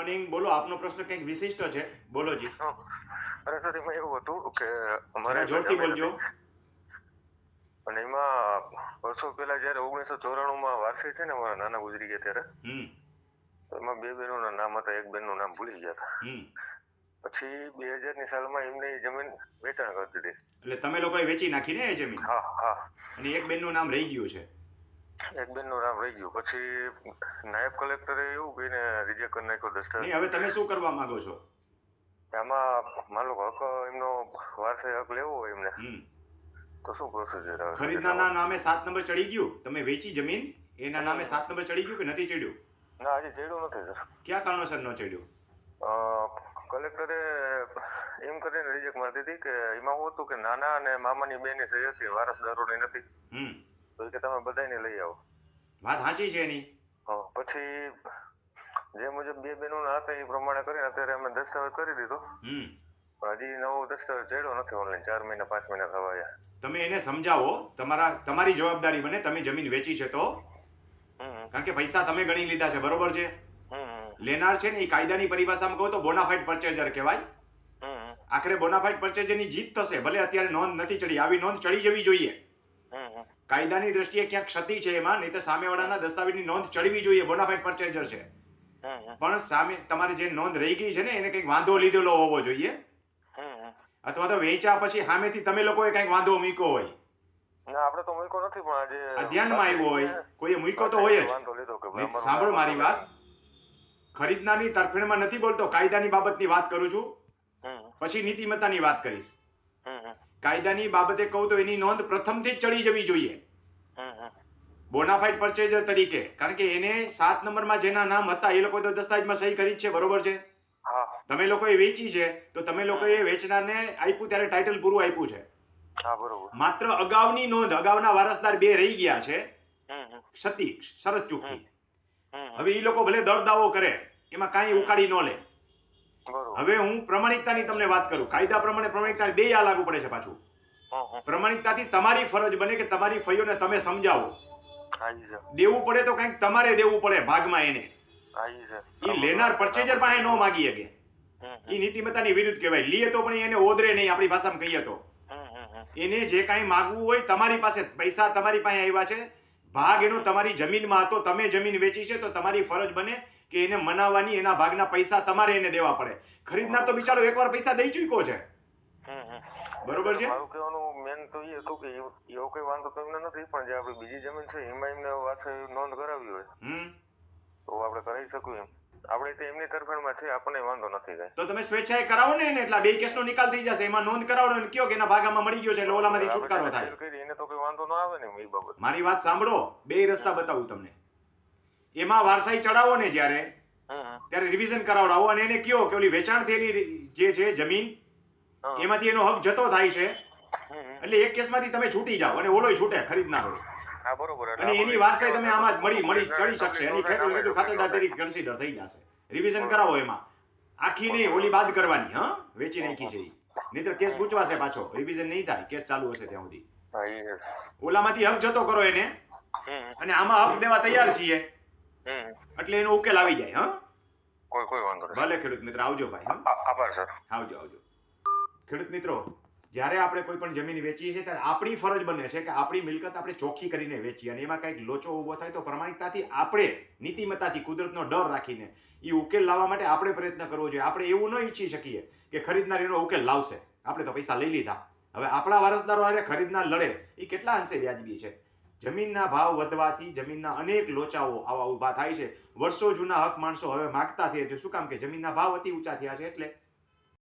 Morning બોલો આપનો પ્રશ્ન કંઈક વિશિષ્ટ છે. બોલો જી. હા. અરે સર એમાં એવું હતું કે અમારે જોરથી બોલજો. અને એમાં વર્ષો પહેલા જયારે ઓગણીસો ચોરાણું માં વારસી છે ને અમારા નાના ગુજરી ગયા ત્યારે એમાં બે બહેનોના નામ હતા એક બેનનું નામ ભૂલી ગયા હતા. પછી બે હજારની સાલમાં એમને જમીન વેચાણ કરી દીધી. એટલે તમે લોકોએ વેચી નાખી ને એ જમીન? હા હા. અને એક બેનનું નામ રહી ગયું છે. એક બેનનું નામ રહી ગયું. પછી નાયબ કલેક્ટરે એવું કહીને રિજેક્ટ કરી નાખ્યો દસ્તાવેજ હવે તમે શું કરવા માંગો છો? આમાં માન હક એમનો વારસે હક લેવો હોય એમને. તો શું પ્રોસીજર આવે? ખરીદના નામે સાત નંબર ચડી ગયું? તમે વેચી જમીન એના નામે સાત નંબર ચડી ગયું કે નથી ચડ્યું? ના હજી ચડ્યું નથી સર. ક્યાં કારણોસર ન ચડ્યું? કલેક્ટરે એમ કરીને રિજેક્ટ મારી દીધી કે એમાં હું હતું કે નાના અને મામાની બેની સહી હતી વારસદારોની નથી. હમ. તો કે તમે બધાયને લઈ આવો. વાત સાચી છે એની? પછી જે મુજબ બે બહેનોના હતા એ પ્રમાણે કરીને અત્યારે અમે દસ્તાવેજ કરી દીધો. હમ. પણ હજી નવો દસ્તાવેજ ચડ્યો નથી ઓનલાઈન ચાર મહિના પાંચ મહિના થવાયા તમે એને સમજાવો તમારા તમારી જવાબદારી બને તમે જમીન વેચી છે તો? કારણ કે પૈસા તમે ગણી લીધા છે બરોબર છે? લેનાર છે ને એ કાયદાની પરિભાષામાં કહો તો બોનાફાઇડ પરચેજર કહેવાય. હમ આખરે બોનાફાઇડ પરચેજરની જીત થશે ભલે અત્યારે નોંધ નથી ચડી આવી નોંધ ચડી જવી જોઈએ. કાયદાની દ્રષ્ટિએ ક્યાં ક્ષતિ છે એમાં નહીં તો સામેવાળાના દસ્તાવેજની નોંધ ચડવી જોઈએ બોનાફાઇડ પરચેઝર છે. પણ સામે તમારે જે નોંધ રહી ગઈ છે ને એને કંઈક વાંધો લીધેલો હોવો જોઈએ. અથવા તો વેચ્યા પછી સામેથી તમે લોકોએ કંઈક વાંધો મૂક્યો હોય. આપણે તો મૂક્યો નથી પણ આજે ધ્યાનમાં આવ્યો હોય. કોઈએ મૂક્યો તો હોય જ. સાંભળો મારી વાત. ખરીદનારની તરફેણમાં નથી બોલતો કાયદાની બાબતની વાત કરું છું. પછી નીતિમત્તાની વાત કરીશ. કાયદાની બાબતે કહું તો એની નોંધ પ્રથમથી જ ચડી જવી જોઈએ. બોનાફાઈડ બોનાફાઇડ પરચેઝર તરીકે. કારણ કે એને સાત નંબરમાં જેના નામ હતા એ લોકો તો દસ્તાવેજમાં સહી કરી છે બરોબર છે? તમે તમે લોકોએ વેચી છે તો તમે લોકોએ વેચનારને આપ્યું ત્યારે ટાઇટલ પૂરું આપ્યું છે. માત્ર અગાઉની નોંધ અગાઉના વારસદાર બે રહી ગયા છે. સતી શરત ચૂકી હવે એ લોકો ભલે દર દાવો કરે એમાં કાંઈ ઉકાળી ન લે. હવે હું પ્રમાણિકતાની તમને વાત કરું. કાયદા પ્રમાણે પ્રમાણિકતા બે આ લાગુ પડે છે પાછું. પ્રમાણિકતાથી તમારી ફરજ બને કે તમારી ફૈયોને તમે સમજાવો. દેવું પડે તો કંઈક તમારે દેવું પડે ભાગમાં એને. એ લેનાર પરચેજર પાસે ન માગી શકે. એ નીતિમત્તાની વિરુદ્ધ કહેવાય. લીએ તો પણ એને ઓદરે નહીં આપણી ભાષામાં કહીએ તો. એને જે કાંઈ માગવું હોય તમારી પાસે પૈસા તમારી પાસે આવ્યા છે. ભાગ એનો તમારી જમીનમાં હતો તમે જમીન વેચી છે તો તમારી ફરજ બને કે એને મનાવવાની એના ભાગના પૈસા તમારે એને દેવા પડે. ખરીદનાર તો બિચારો એકવાર પૈસા દઈ ચૂક્યો છે. બરોબર છે? મારું કહેવાનું મેન તો એ હતું કે એવો કોઈ વાંધો તમને નથી પણ જે આપણી બીજી જમીન છે એમાં એમને વારસાઈ નોંધ કરાવી હોય. તો આપણે કરાવી શકું એમ. આપણે તો એમની તરફેણમાં છે આપણને વાંધો નથી થાય તો તમે સ્વેચ્છાએ કરાવો ને એને એટલે બે કેસનો નિકાલ થઈ જશે. એમાં નોંધ કરાવો ને કયો કે એના ભાગામાં મળી ગયો છે એટલે ઓલામાંથી છુટકારો થાય. એને તો કોઈ વાંધો ન આવે ને એ બાબત. મારી વાત સાંભળો બે રસ્તા બતાવું તમને. એમાં વારસાઈ ચડાવો ને જ્યારે. ત્યારે રિવિઝન કરાવડાવો અને એને કયો કે ઓલી વેચાણ થયેલી જે છે જમીન એમાંથી એનો હક જતો થાય છે. એટલે એક કેસમાંથી તમે છૂટી જાઓ અને ઓલોય છૂટે ખરીદનાર અને એની વારસાઈ તમે આમાં જ મળી મળી ચડી શકશે. એની ખાતેદાર તરીકે કન્સિડર થઈ જશે. રિવિઝન કરાવો એમાં. આખી નહીં ઓલી બાદ કરવાની હા? વેચી નાખી છે નહીતર કેસ ગૂંચવાશે પાછો. રિવિઝન નહીં થાય. કેસ ચાલુ હશે ત્યાં સુધી. ઓલામાંથી હક જતો કરો એને. અને આમાં હક દેવા તૈયાર છીએ. એટલે એનો ઉકેલ આવી જાય હા? કોઈ કોઈ વાંધો નહીં. ભલે ખેડૂત મિત્ર આવજો ભાઈ હા? આભાર સર આવજો આવજો. ખેડૂત મિત્રો જ્યારે આપણે કોઈ પણ જમીન વેચીએ છીએ ત્યારે આપણી ફરજ બને છે કે આપણી મિલકત આપણે ચોખ્ખી કરીને વેચીએ અને એમાં કંઈક લોચો ઊભો થાય તો પ્રમાણિકતાથી આપણે નીતિમત્તાથી કુદરતનો ડર રાખીને એ ઉકેલ લાવવા માટે આપણે પ્રયત્ન કરવો જોઈએ. આપણે એવું ન ઈચ્છી શકીએ કે ખરીદનાર એનો ઉકેલ લાવશે. આપણે તો પૈસા લઈ લીધા. હવે આપણા વારસદારો હારે ખરીદનાર લડે. એ કેટલા અંશે વ્યાજબી છે? જમીનના ભાવ વધવાથી જમીનના અનેક લોચાઓ આવા ઊભા થાય છે. વર્ષો જૂના હક માણસો હવે માગતા થયા છે. શું કામ કે જમીનના ભાવ અતિ ઊંચા થયા છે? એટલે